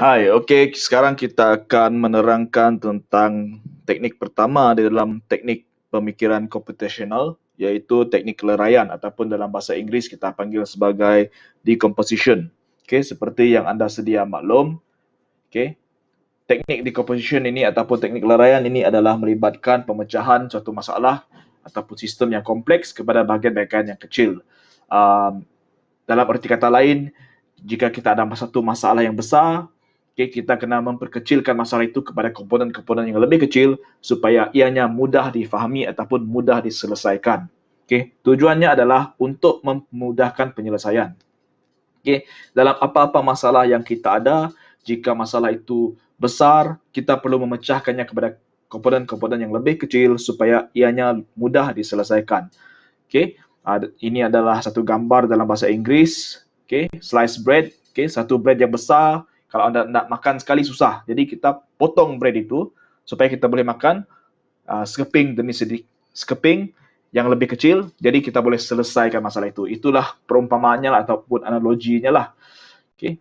Hai, okey. Sekarang kita akan menerangkan tentang teknik pertama di dalam teknik pemikiran computational iaitu teknik leraian ataupun dalam bahasa Inggeris kita panggil sebagai decomposition. Okey, seperti yang anda sedia maklum, okey. Teknik decomposition ini ataupun teknik leraian ini adalah melibatkan pemecahan suatu masalah ataupun sistem yang kompleks kepada bahagian-bahagian yang kecil. Um, dalam erti kata lain, jika kita ada satu masalah yang besar, okay, kita kena memperkecilkan masalah itu kepada komponen-komponen yang lebih kecil supaya ianya mudah difahami ataupun mudah diselesaikan. Okay. Tujuannya adalah untuk memudahkan penyelesaian. Okay. Dalam apa-apa masalah yang kita ada, jika masalah itu besar, kita perlu memecahkannya kepada komponen-komponen yang lebih kecil supaya ianya mudah diselesaikan. Okay. Ini adalah satu gambar dalam bahasa Inggeris okay, slice bread, okay, satu bread yang besar, kalau anda nak makan sekali susah. Jadi kita potong bread itu supaya kita boleh makan uh, sekeping demi sedikit, sekeping yang lebih kecil, jadi kita boleh selesaikan masalah itu. Itulah perumpamaannya lah, ataupun analoginya lah. Okay.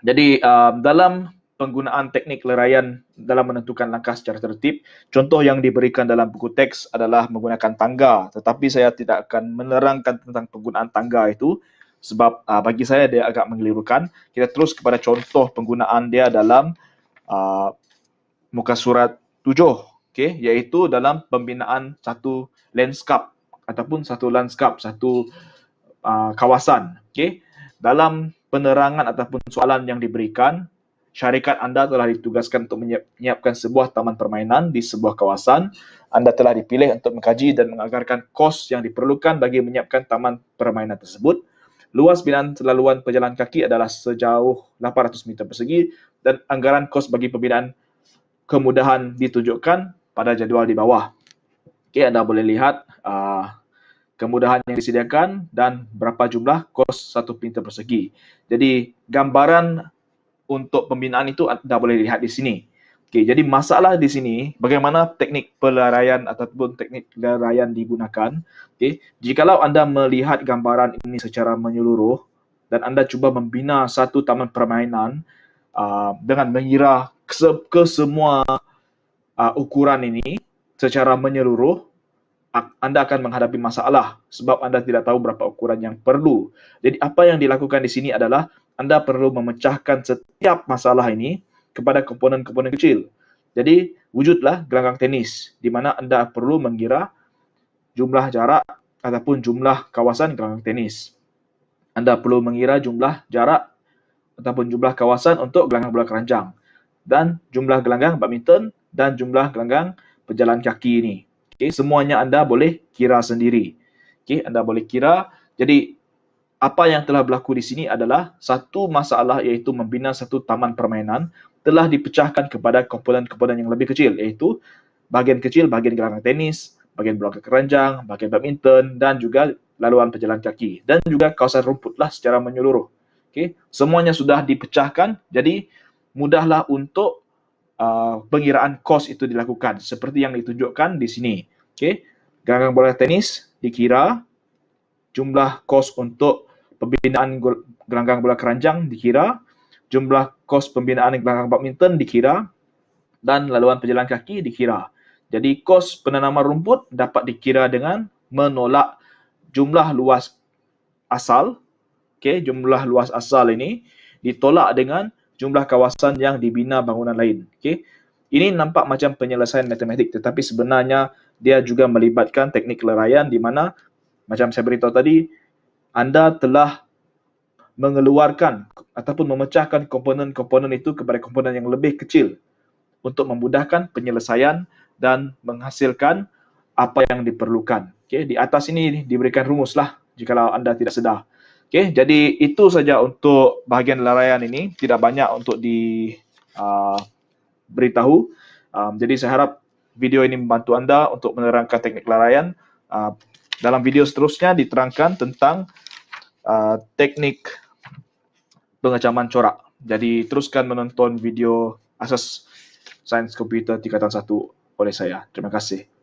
Jadi um, dalam penggunaan teknik leraian dalam menentukan langkah secara tertib, contoh yang diberikan dalam buku teks adalah menggunakan tangga. Tetapi saya tidak akan menerangkan tentang penggunaan tangga itu sebab uh, bagi saya dia agak mengelirukan. Kita terus kepada contoh penggunaan dia dalam uh, muka surat tujuh, okay, iaitu dalam pembinaan satu landscape ataupun satu landscape, satu uh, kawasan. Okay. Dalam penerangan ataupun soalan yang diberikan, syarikat anda telah ditugaskan untuk menyiapkan sebuah taman permainan di sebuah kawasan. Anda telah dipilih untuk mengkaji dan menganggarkan kos yang diperlukan bagi menyiapkan taman permainan tersebut. Luas binaan laluan pejalan kaki adalah sejauh 800 meter persegi dan anggaran kos bagi pembinaan kemudahan ditunjukkan pada jadual di bawah. Okey, anda boleh lihat uh, kemudahan yang disediakan dan berapa jumlah kos satu meter persegi. Jadi, gambaran untuk pembinaan itu anda boleh lihat di sini. Okay, jadi masalah di sini bagaimana teknik pelaraian ataupun teknik pelaraian digunakan. Okay, jikalau anda melihat gambaran ini secara menyeluruh dan anda cuba membina satu taman permainan uh, dengan mengira ke, ke semua uh, ukuran ini secara menyeluruh, anda akan menghadapi masalah sebab anda tidak tahu berapa ukuran yang perlu. Jadi apa yang dilakukan di sini adalah anda perlu memecahkan setiap masalah ini kepada komponen-komponen kecil. Jadi, wujudlah gelanggang tenis di mana anda perlu mengira jumlah jarak ataupun jumlah kawasan gelanggang tenis. Anda perlu mengira jumlah jarak ataupun jumlah kawasan untuk gelanggang bola keranjang dan jumlah gelanggang badminton dan jumlah gelanggang pejalan kaki ini. Okay, semuanya anda boleh kira sendiri. Okay, anda boleh kira. Jadi, apa yang telah berlaku di sini adalah satu masalah iaitu membina satu taman permainan telah dipecahkan kepada komponen-komponen yang lebih kecil iaitu bahagian kecil bahagian gelanggang tenis, bahagian bola keranjang, bahagian badminton dan juga laluan pejalan kaki dan juga kawasan rumputlah secara menyeluruh. Okey, semuanya sudah dipecahkan jadi mudahlah untuk uh, pengiraan kos itu dilakukan seperti yang ditunjukkan di sini. Okey, gelanggang bola tenis dikira jumlah kos untuk pembinaan gelanggang bola keranjang dikira jumlah kos pembinaan gelanggang badminton dikira dan laluan pejalan kaki dikira. Jadi kos penanaman rumput dapat dikira dengan menolak jumlah luas asal. Okey, jumlah luas asal ini ditolak dengan jumlah kawasan yang dibina bangunan lain. Okey. Ini nampak macam penyelesaian matematik tetapi sebenarnya dia juga melibatkan teknik leraian di mana macam saya beritahu tadi anda telah mengeluarkan ataupun memecahkan komponen-komponen itu kepada komponen yang lebih kecil untuk memudahkan penyelesaian dan menghasilkan apa yang diperlukan. Okay, di atas ini diberikan rumuslah jika anda tidak sedar. Okay, jadi itu saja untuk bahagian leraian ini. Tidak banyak untuk di uh, beritahu. Um, jadi saya harap video ini membantu anda untuk menerangkan teknik leraian. Uh, dalam video seterusnya diterangkan tentang uh, teknik pengecaman corak. Jadi teruskan menonton video asas sains komputer tingkatan satu oleh saya. Terima kasih.